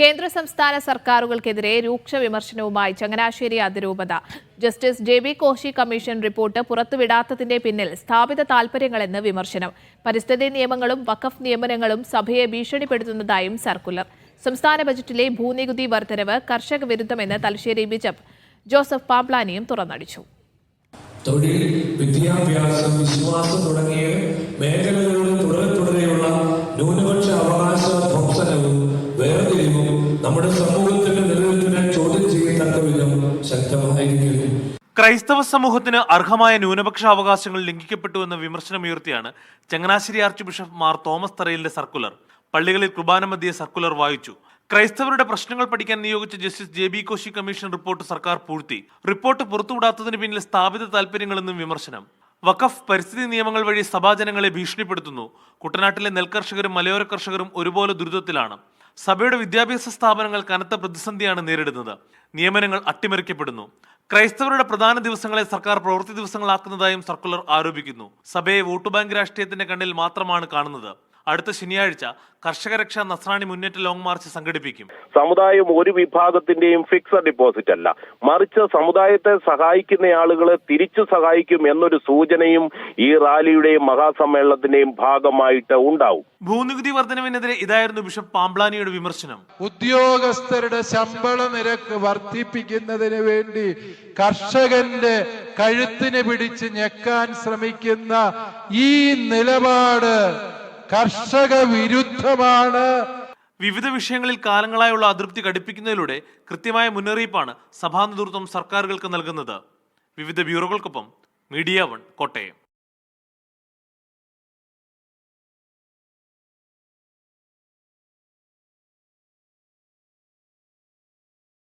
കേന്ദ്ര സംസ്ഥാന സർക്കാരുകൾക്കെതിരെ രൂക്ഷ വിമർശനവുമായി ചങ്ങനാശ്ശേരി അതിരൂപത. Justice J B Koshy commission report പുറത്തുവിടാത്തതിന്റെ പിന്നിൽ സ്ഥാപിത താൽപര്യങ്ങളെന്ന് വിമർശനം. പരിസ്ഥിതി നിയമങ്ങളും വഖഫ് നിയമനങ്ങളും സഭയെ ഭീഷണിപ്പെടുത്തുന്നതായും സർക്കുലർ. സംസ്ഥാന ബജറ്റിലെ ഭൂനികുതി വർധനവ് കർഷക വിരുദ്ധമെന്ന് തലശ്ശേരി ബിഷപ്പ് ജോസഫ് പാംപ്ലാനിയും തുറന്നടിച്ചു. തൊഴിൽ വിദ്യാഭ്യാസം വിശ്വാസം തുടങ്ങിയ മേഖലകളിൽ തുടരെ നമ്മുടെ സമൂഹത്തിന്റെ നിലനിൽപ്പിനെ ചോദ്യം ചെയ്യത്തക്ക വിധം ശക്തമായിരിക്കുന്നു ക്രൈസ്തവ സമൂഹത്തിന് അർഹമായ ന്യൂനപക്ഷ അവകാശങ്ങൾ ലംഘിക്കപ്പെട്ടു എന്ന വിമർശനമുയർത്തിയാണ് Changanassery archbishop Mar Thomas തറയിലിന്റെ സർക്കുലർ. പള്ളികളിൽ കുർബാന മധ്യേ സർക്കുലർ വായിച്ചു. ക്രൈസ്തവരുടെ പ്രശ്നങ്ങൾ പഠിക്കാൻ നിയോഗിച്ച justice J B Koshy commission report സർക്കാർ പൂഴ്ത്തി. റിപ്പോർട്ട് പുറത്തുവിടാത്തതിന് പിന്നിൽ സ്ഥാപിത താൽപര്യങ്ങളെന്നും വിമർശനം. വഖഫ് പരിസ്ഥിതി നിയമങ്ങൾ വഴി സഭാജനങ്ങളെ ഭീഷണിപ്പെടുത്തുന്നു. കുട്ടനാട്ടിലെ നെൽകർഷകരും മലയോര കർഷകരും ഒരുപോലെ ദുരിതത്തിലാണ്. സഭയുടെ വിദ്യാഭ്യാസ സ്ഥാപനങ്ങൾ കനത്ത പ്രതിസന്ധിയാണ് നേരിടുന്നത്. നിയമനങ്ങൾ അട്ടിമറിക്കപ്പെടുന്നു. ക്രൈസ്തവരുടെ പ്രധാന ദിവസങ്ങളെ സർക്കാർ പ്രവൃത്തി ദിവസങ്ങളാക്കുന്നതായും സർക്കുലർ ആരോപിക്കുന്നു. സഭയെ വോട്ട് ബാങ്ക് രാഷ്ട്രീയത്തിന്റെ കണ്ണിൽ മാത്രമാണ് കാണുന്നത്. അടുത്ത ശനിയാഴ്ച കർഷക രക്ഷാ നസ്രാണി മുന്നേറ്റ ലോങ് മാർച്ച് സംഘടിപ്പിക്കും. സമുദായം ഒരു വിഭാഗത്തിന്റെയും ഫിക്സഡ് ഡിപ്പോസിറ്റ് അല്ല. മറിച്ച് സമുദായത്തെ സഹായിക്കുന്ന ആളുകളെ തിരിച്ചു സഹായിക്കും എന്നൊരു സൂചനയും ഈ റാലിയുടെയും മഹാസമ്മേളനത്തിന്റെയും ഭാഗമായിട്ട് ഉണ്ടാവും. ഭൂനികുതി വർധനവിനെതിരെ ഇതായിരുന്നു ബിഷപ്പ് പാംബ്ലാനിയുടെ വിമർശനം. ഉദ്യോഗസ്ഥരുടെ ശമ്പള നിരക്ക് വർദ്ധിപ്പിക്കുന്നതിന് വേണ്ടി കർഷകന്റെ കഴുത്തിന് പിടിച്ച് ഞെക്കാൻ ശ്രമിക്കുന്ന ഈ നിലപാട് കർഷക വിരുദ്ധമാണ് വിവിധ വിഷയങ്ങളിൽ കാലങ്ങളായുള്ള അതൃപ്തി ഘടിപ്പിക്കുന്നതിലൂടെ കൃത്യമായ മുന്നറിയിപ്പാണ് സഭാ നേതൃത്വം സർക്കാരുകൾക്ക് നൽകുന്നത്. വിവിധ ബ്യൂറോകൾക്കൊപ്പം മീഡിയ വൺ കോട്ടയം.